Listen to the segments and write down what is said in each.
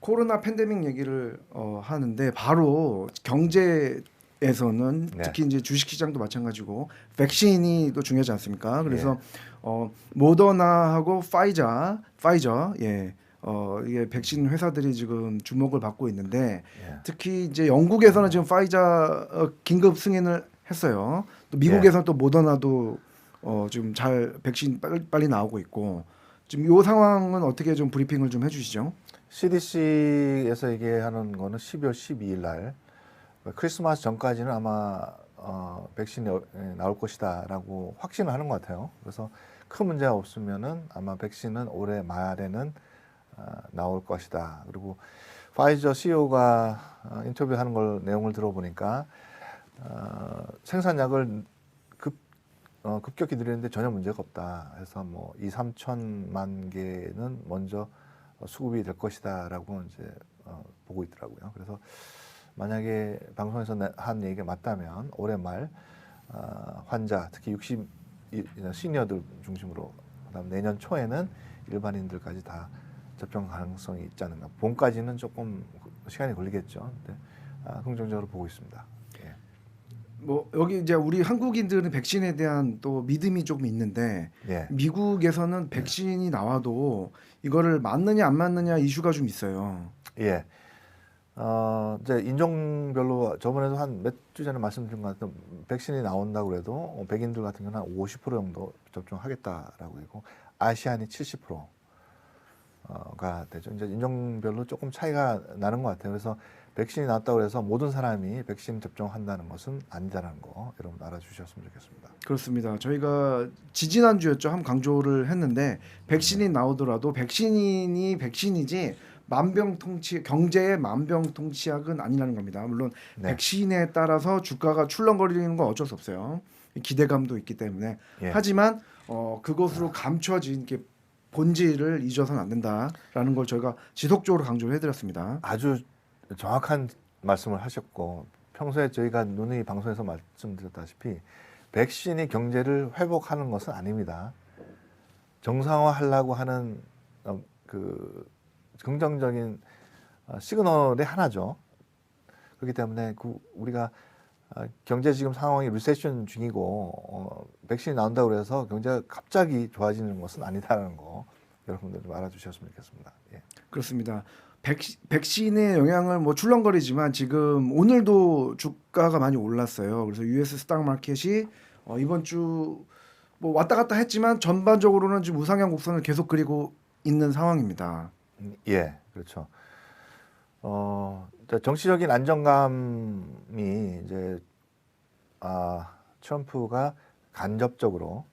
코로나 팬데믹 얘기를 어, 하는데 바로 경제 에서는 네. 특히 이제 주식 시장도 마찬가지고 백신이 또 중요하지 않습니까? 그래서 어, 모더나하고 파이자, 파이저, 예, 어, 이게 백신 회사들이 지금 주목을 받고 있는데 예. 특히 이제 영국에서는 지금 파이자 어, 긴급 승인을 했어요. 또 미국에서는 또 모더나도 어, 지금 잘 백신 빨리, 빨리 나오고 있고 지금 요 상황은 어떻게 좀 브리핑을 좀 해 주시죠? CDC에서 얘기하는 거는 12월 12일 날 크리스마스 전까지는 아마 어, 백신이 어- 예, 나올 것이다라고 확신을 하는 것 같아요. 그래서 큰 문제가 없으면은 아마 백신은 올해 말에는 어, 나올 것이다. 그리고 파이저 CEO가 어, 인터뷰하는 걸 내용을 들어보니까 어, 생산량을 급 어, 급격히 늘리는데 전혀 문제가 없다. 해서 뭐 2, 3천만 개는 먼저 어, 수급이 될 것이다라고 이제 어, 보고 있더라고요. 그래서 만약에 방송에서 내- 한 얘기가 맞다면 올해 말 어, 환자 특히 60 이- 시니어들 중심으로 그다음 내년 초에는 일반인들까지 다 접종 가능성이 있지 않는가. 봄까지는 조금 시간이 걸리겠죠. 근데 아, 긍정적으로 보고 있습니다. 예. 뭐 여기 이제 우리 한국인들은 백신에 대한 또 믿음이 조금 있는데 예. 미국에서는 백신이 나와도 이거를 맞느냐 안 맞느냐 이슈가 좀 있어요. 예. 어, 이제 인종별로 저번에도 한 몇 주 전에 말씀드린 것 같은 백신이 나온다고 그래도 어, 백인들 같은 경우는 한 50% 정도 접종하겠다라고 했고 아시안이 70% 어가 되죠. 이제 인종별로 조금 차이가 나는 것 같아요. 그래서 백신이 나왔다고 해서 모든 사람이 백신 접종한다는 것은 아니다라는 거 여러분 알아주셨으면 좋겠습니다. 그렇습니다. 저희가 지지난 주였죠. 한 강조를 했는데 백신이 나오더라도 백신이 백신이지 만병통치 경제의 만병통치약은 아니라는 겁니다. 물론 네. 백신에 따라서 주가가 출렁거리는 건 어쩔 수 없어요. 기대감도 있기 때문에 예. 하지만 어, 그것으로 감춰진 게 본질을 잊어서는 안 된다라는 걸 저희가 지속적으로 강조를 해드렸습니다. 아주 정확한 말씀을 하셨고 평소에 저희가 누누이 방송에서 말씀드렸다시피 백신이 경제를 회복하는 것은 아닙니다. 정상화하려고 하는 어, 그 긍정적인 어, 시그널의 하나죠. 그렇기 때문에 그 우리가 어, 경제 지금 상황이 리세션 중이고 어, 백신이 나온다고 해서 경제가 갑자기 좋아지는 것은 아니다라는 거 여러분들 좀 알아주셨으면 좋겠습니다. 예. 그렇습니다. 백시, 백신 의 영향을 뭐 출렁거리지만 지금 오늘도 주가가 많이 올랐어요. 그래서 US 스탁 마켓이 어, 이번 주 뭐 왔다 갔다 했지만 전반적으로는 지금 우상향 곡선을 계속 그리고 있는 상황입니다. 음, 예, 그렇죠. 어, 정치적인 안정감이 이제 아 트럼프가 간접적으로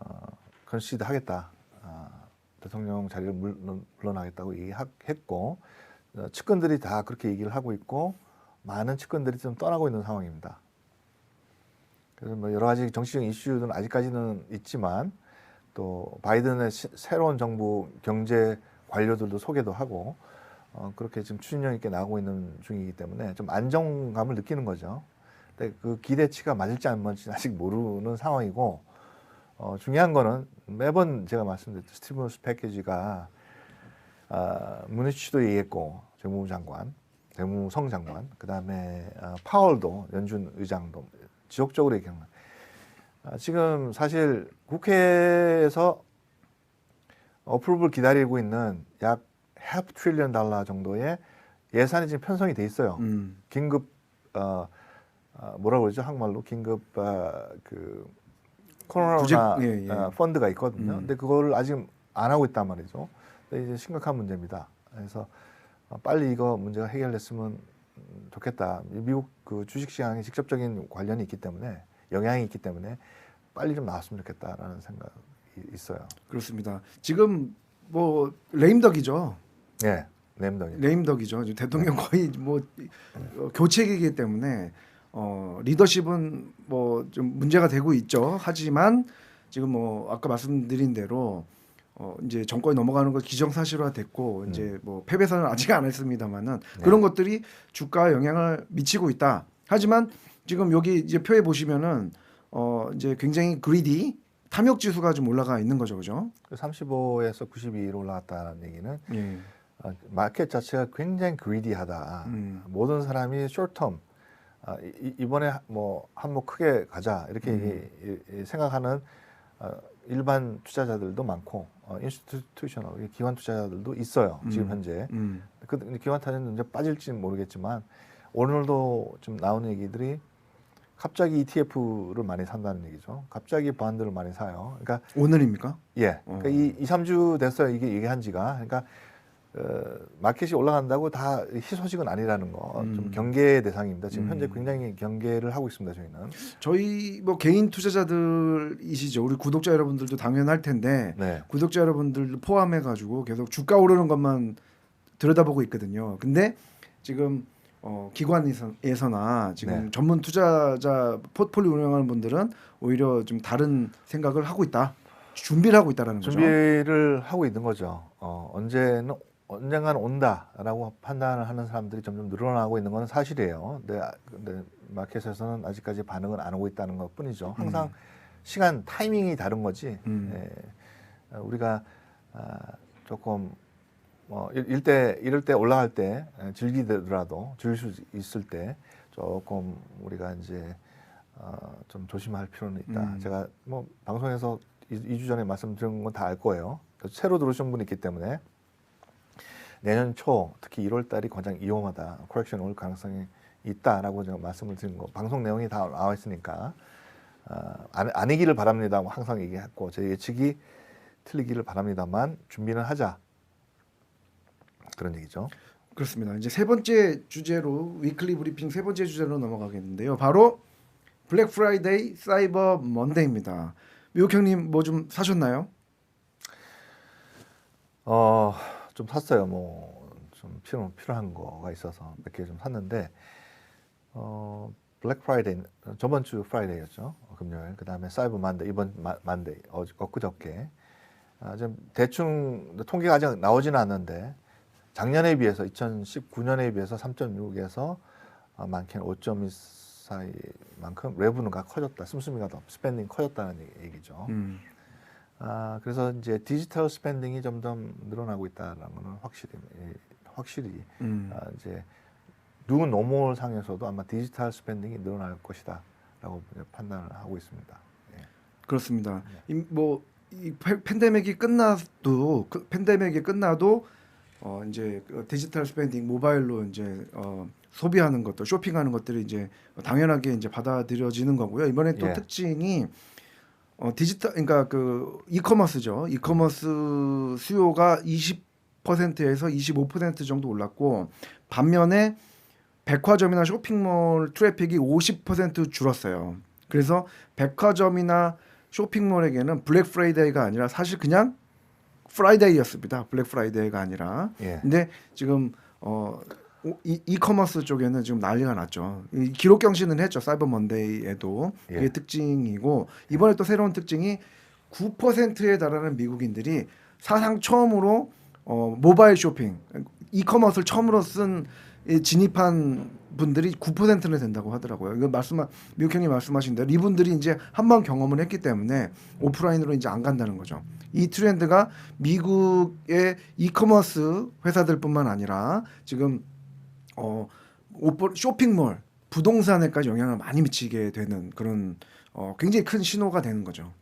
어, 컨시드 하겠다, 아, 대통령 자리를 물, 물러나겠다고 얘기했고 어, 측근들이 다 그렇게 얘기를 하고 있고 많은 측근들이 좀 떠나고 있는 상황입니다. 그래서 뭐 여러 가지 정치적 이슈는 아직까지는 있지만 또 바이든의 시- 새로운 정부 경제 관료들도 소개도 하고 어, 그렇게 지금 추진력 있게 나오고 있는 중이기 때문에 좀 안정감을 느끼는 거죠. 근데 그 기대치가 맞을지 안 맞을지 아직 모르는 상황이고 어, 중요한 거는 매번 제가 말씀드렸듯이 스티무러스 패키지가 아, 문희치도 얘기했고 재무부 장관, 재무성 장관, 그 다음에 아, 파월도 연준 의장도 지속적으로 얘기하는 거예요. 아, 지금 사실 국회에서 어프로브를 기다리고 있는 약 half 트릴리언 달러 정도의 예산이 지금 편성이 돼 있어요. 음, 긴급 어, 어 뭐라고 그러죠 한국말로 긴급 어, 그 코로나 부재- 예, 예. 어, 펀드가 있거든요. 음. 근데 그거를 아직 안 하고 있단 말이죠. 이제 심각한 문제입니다. 그래서 어, 빨리 이거 문제가 해결됐으면 음, 좋겠다. 미국 그 주식 시장에 직접적인 관련이 있기 때문에 영향이 있기 때문에 빨리 좀 나왔으면 좋겠다라는 생각이 있어요. 그렇습니다. 지금 뭐 레임덕이죠. 예, 램덩이. 레임덕이죠. 대통령 거의 뭐 어, 교체기이기 때문에 어, 리더십은 뭐 좀 문제가 되고 있죠. 하지만 지금 뭐 아까 말씀드린 대로 어, 이제 정권이 넘어가는 거 기정사실화 됐고 이제 뭐 패배선은 아직 안 했습니다만은 그런 것들이 주가에 영향을 미치고 있다. 하지만 지금 여기 이제 표에 보시면은 어, 이제 굉장히 그리디 탐욕 지수가 좀 올라가 있는 거죠, 그죠? 35에서 92로 올라갔다는 얘기는 예. 어, 마켓 자체가 굉장히 그리디하다. 음. 모든 사람이 쇼텀 아, 이- 이번에 뭐 한몫 크게 가자 이렇게 음. 이- 이- 생각하는 어, 일반 투자자들도 많고 어, 인스티튜셔널 기관 투자자들도 있어요. 지금 음. 현재 음. 그 기관 투자자는 이제 빠질지는 모르겠지만 오늘도 좀 나오는 얘기들이 갑자기 ETF를 많이 산다는 얘기죠. 갑자기 보안들을 많이 사요. 그러니까 오늘입니까? 예. 그러니까 어. 이 2, 3주 됐어요. 이게 얘기한 지가. 그러니까 어, 마켓이 올라간다고 다 희소식은 아니라는 거. 좀 음. 경계 대상입니다. 지금 음. 현재 굉장히 경계를 하고 있습니다. 저희는. 저희 뭐 개인 투자자들이시죠. 우리 구독자 여러분들도 당연할 텐데 네. 구독자 여러분들 포함해 가지고 계속 주가 오르는 것만 들여다보고 있거든요. 근데 지금 어, 기관에서나 지금 네. 전문 투자자 포트폴리오 운영하는 분들은 오히려 좀 다른 생각을 하고 있다. 준비를 하고 있다라는 거죠. 준비를 하고 있는 거죠. 어, 언제는 언젠가는 온다라고 판단을 하는 사람들이 점점 늘어나고 있는 건 사실이에요. 근데, 아- 근데 마켓에서는 아직까지 반응을 안 하고 있다는 것 뿐이죠. 항상 시간 타이밍이 다른 거지. 음. 예, 어, 우리가 아, 조금 뭐 일- 일때 이럴 때 올라갈 때 에, 즐기더라도 즐길 수 있을 때 조금 우리가 이제 어, 좀 조심할 필요는 있다. 음. 제가 뭐 방송에서 이 주 전에 말씀드린 건 다 알 거예요. 새로 들어오신 분이 있기 때문에 내년 초 특히 1월 달이 가장 위험하다. 코렉션 올 가능성이 있다라고 제가 말씀을 드린 거 방송 내용이 다 나와 있으니까 어, 안, 아니기를 바랍니다. 뭐 항상 얘기했고 제 예측이 틀리기를 바랍니다만 준비는 하자 그런 얘기죠. 그렇습니다. 이제 세 번째 주제로 위클리 브리핑 세 번째 주제로 넘어가겠는데요. 바로 블랙 프라이데이 사이버 먼데이입니다. 미국 형님 뭐 좀 사셨나요? 어, 좀 샀어요. 뭐 좀 필요 필요한 거가 있어서 몇 개 좀 샀는데 어, 블랙 프라이데이 저번 주 프라이데이였죠. 어, 금요일. 그다음에 사이버 만데이 이번 마, 만데이 어, 엊그저께 아, 좀 대충 통계가 아직 나오지는 않는데 작년에 비해서 2019년에 비해서 3.6에서 아, 많게는 5.2 사이만큼 레브누가 커졌다. 씀씀이가 더 스pen딩 커졌다는 얘기- 얘기죠. 음. 아 그래서 이제 디지털 스pen딩이 점점 늘어나고 있다는 것은 확실히 예, 확실히 음. 아, 이제 누 노멀 상에서도 아마 디지털 스pen딩이 늘어날 것이다 라고 이제 판단을 하고 있습니다. 예. 그렇습니다. 이, 뭐 이 팬데믹이 끝나도 그 팬데믹이 끝나도 어 이제 그 디지털 스pen딩 모바일로 이제 어 소비하는 것들 쇼핑하는 것들이 이제 당연하게 이제 받아들여지는 거고요. 이번에 또 예. 특징이 어 디지털 그러니까 그 이커머스죠. 이커머스 수요가 20%에서 25% 정도 올랐고 반면에 백화점이나 쇼핑몰 트래픽이 50% 줄었어요. 그래서 백화점이나 쇼핑몰에게는 블랙 프라이데이가 아니라 사실 그냥 프라이데이였습니다. 블랙 프라이데이가 아니라. 예. 근데 지금 어 오- 이, 이커머스 쪽에는 지금 난리가 났죠. 이 기록 경신은 했죠. 사이버 먼데이에도 예. 그게 특징이고 이번에 또 새로운 특징이 9%에 달하는 미국인들이 사상 처음으로 어, 모바일 쇼핑, 이커머스를 처음으로 쓴이 진입한 분들이 9%는 된다고 하더라고요. 이거 말씀 미국 형님 말씀하신 대로 이분들이 이제 한 번 경험을 했기 때문에 오프라인으로 이제 안 간다는 거죠. 이 트렌드가 미국의 이커머스 회사들뿐만 아니라 지금 어 오프 쇼핑몰 부동산에까지 영향을 많이 미치게 되는 그런 어 굉장히 큰 신호가 되는 거죠.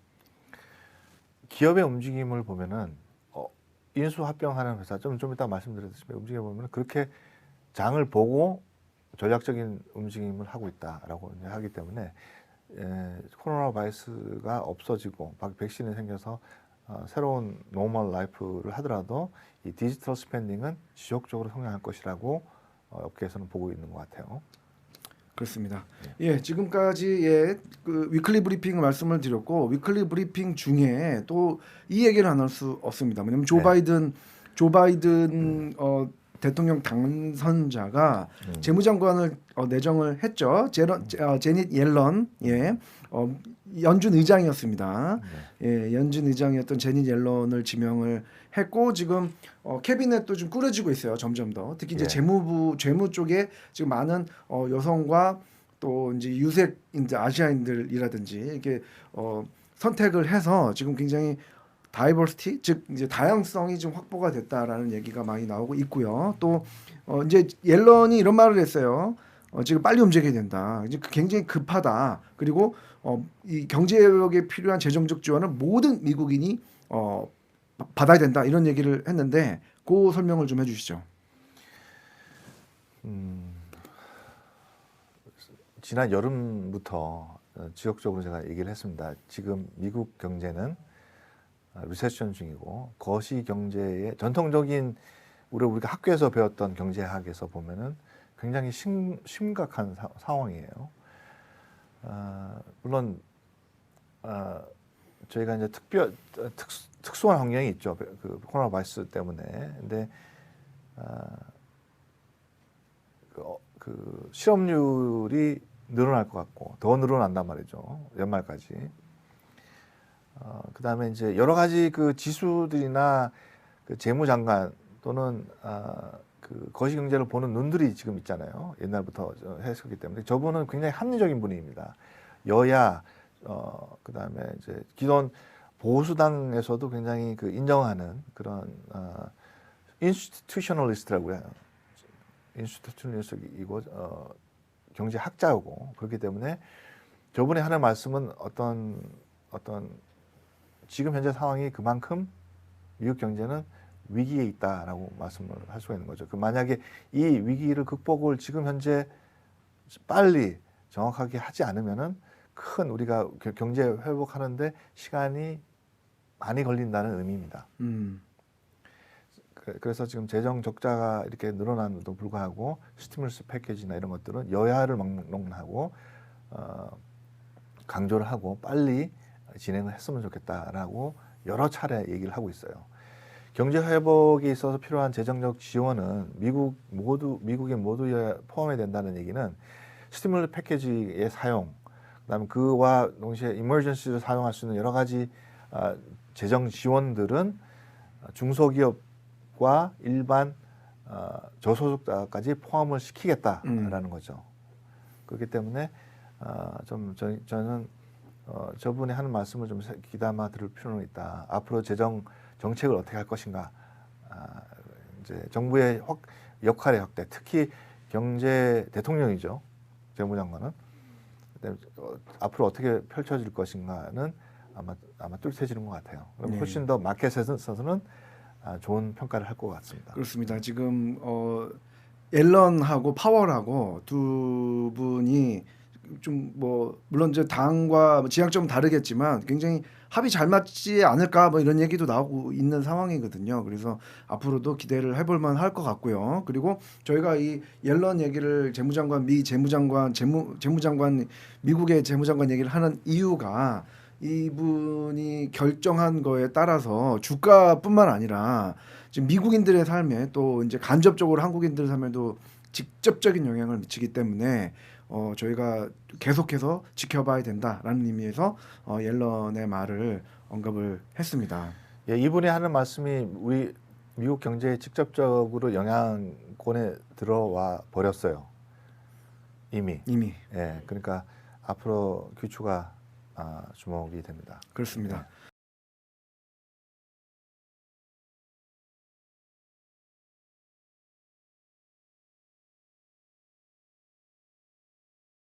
기업의 움직임을 보면은 어, 인수 합병하는 회사 좀 좀 이따 말씀드렸듯이 움직임 보면 그렇게 장을 보고 전략적인 움직임을 하고 있다라고 하기 때문에 에, 코로나 바이러스가 없어지고 막 백신이 생겨서 어, 새로운 노멀 라이프를 하더라도 이 디지털 스pen딩은 지속적으로 성장할 것이라고 어, 업계에서는 보고 있는 것 같아요. 그렇습니다. 예, 지금까지 예, 그 위클리 브리핑 말씀을 드렸고 위클리 브리핑 중에 또 이 얘기를 안 할 수 없습니다. 왜냐면 조 네. 바이든 조 바이든 어, 대통령 당선자가 음. 재무장관을 어, 내정을 했죠. 제런, 제- 어, 제닛 옐런 예, 어, 연준 의장이었습니다. 네. 예, 연준 의장이었던 제닛 옐런을 지명을 했고 지금 어, 캐비넷도 좀 꾸려지고 있어요. 점점 더 특히 이제 예. 재무부 재무 쪽에 지금 많은 어, 여성과 또 이제 유색 이제 아시아인들이라든지 이렇게 어, 선택을 해서 지금 굉장히 다이버시티 즉 이제 다양성이 좀 확보가 됐다라는 얘기가 많이 나오고 있고요. 또 어, 이제 옐런이 이런 말을 했어요. 어, 지금 빨리 움직여야 된다. 이제 그 굉장히 급하다. 그리고 어, 이 경제 개혁에 필요한 재정적 지원을 모든 미국인이 어, 바- 받아야 된다. 이런 얘기를 했는데 그 설명을 좀 해주시죠. 지난 여름부터 어, 지역적으로 제가 얘기를 했습니다. 지금 미국 경제는 어, 리세션 중이고 거시 경제의 전통적인 우리 우리가 학교에서 배웠던 경제학에서 보면은 굉장히 심, 심각한 사, 상황이에요. 어, 물론 어, 저희가 이제 특별 어, 특수, 특수한 환경이 있죠. 그 코로나 바이러스 때문에. 근데 어, 그, 어, 그 실업률이 늘어날 것 같고 더 늘어난단 말이죠 연말까지. 어, 그다음에 이제 여러 가지 그 지수들이나 그 재무장관 또는 아, 그 거시경제를 보는 눈들이 지금 있잖아요. 옛날부터 저 했었기 때문에 저분은 굉장히 합리적인 분입니다. 여야 어, 그다음에 이제 기존 보수당에서도 굉장히 그 인정하는 그런 어, 인스티튜셔널리스트라고 해요. 인스티튜셔널리스트이고 어, 경제 학자고 그렇기 때문에 저번에 하는 말씀은 어떤 어떤 지금 현재 상황이 그만큼 미국 경제는 위기에 있다라고 말씀을 할 수가 있는 거죠. 그 만약에 이 위기를 극복을 지금 현재 빨리 정확하게 하지 않으면은 큰 우리가 겨- 경제 회복하는데 시간이 많이 걸린다는 의미입니다. 음, 그- 그래서 지금 재정 적자가 이렇게 늘어남에도 불구하고 스티뮬스 패키지나 이런 것들은 여야를 막론하고 어, 강조를 하고 빨리 진행을 했으면 좋겠다라고 여러 차례 얘기를 하고 있어요. 경제 회복에 있어서 필요한 재정적 지원은 미국 모두 미국의 모두에 포함이 된다는 얘기는 스티뮬 패키지의 사용, 그다음에 그와 동시에 이머전시를 사용할 수 있는 여러 가지 아, 재정 지원들은 중소기업과 일반 어, 저소득자까지 포함을 시키겠다라는 거죠. 그렇기 때문에 어, 좀 저, 저는 어, 저분이 하는 말씀을 좀 세- 귀담아 들을 필요는 있다. 앞으로 재정 정책을 어떻게 할 것인가. 아, 이제 정부의 확, 역할의 확대, 특히 경제 대통령이죠. 재무장관은 그다음에 어, 앞으로 어떻게 펼쳐질 것인가는 아마 아마 뚜렷해지는 것 같아요. 그럼 네. 훨씬 더 마켓에서는 아, 좋은 평가를 할 것 같습니다. 그렇습니다. 지금 어, 앨런하고 파월하고 두 분이 좀 뭐 물론 이제 당과 지향점은 다르겠지만 굉장히 합이 잘 맞지 않을까 뭐 이런 얘기도 나오고 있는 상황이거든요. 그래서 앞으로도 기대를 해볼 만 할 것 같고요. 그리고 저희가 이 옐런 얘기를 재무장관 미 재무장관 재무 재무장관 미국의 재무장관 얘기를 하는 이유가 이분이 결정한 거에 따라서 주가뿐만 아니라 지금 미국인들의 삶에 또 이제 간접적으로 한국인들 삶에도 직접적인 영향을 미치기 때문에 어 저희가 계속해서 지켜봐야 된다라는 의미에서 어 옐런의 말을 언급을 했습니다. 예, 이분이 하는 말씀이 우리 미국 경제에 직접적으로 영향권에 들어와 버렸어요. 이미. 이미 예, 그러니까 앞으로 귀추가 아, 주목이 됩니다. 그렇습니다.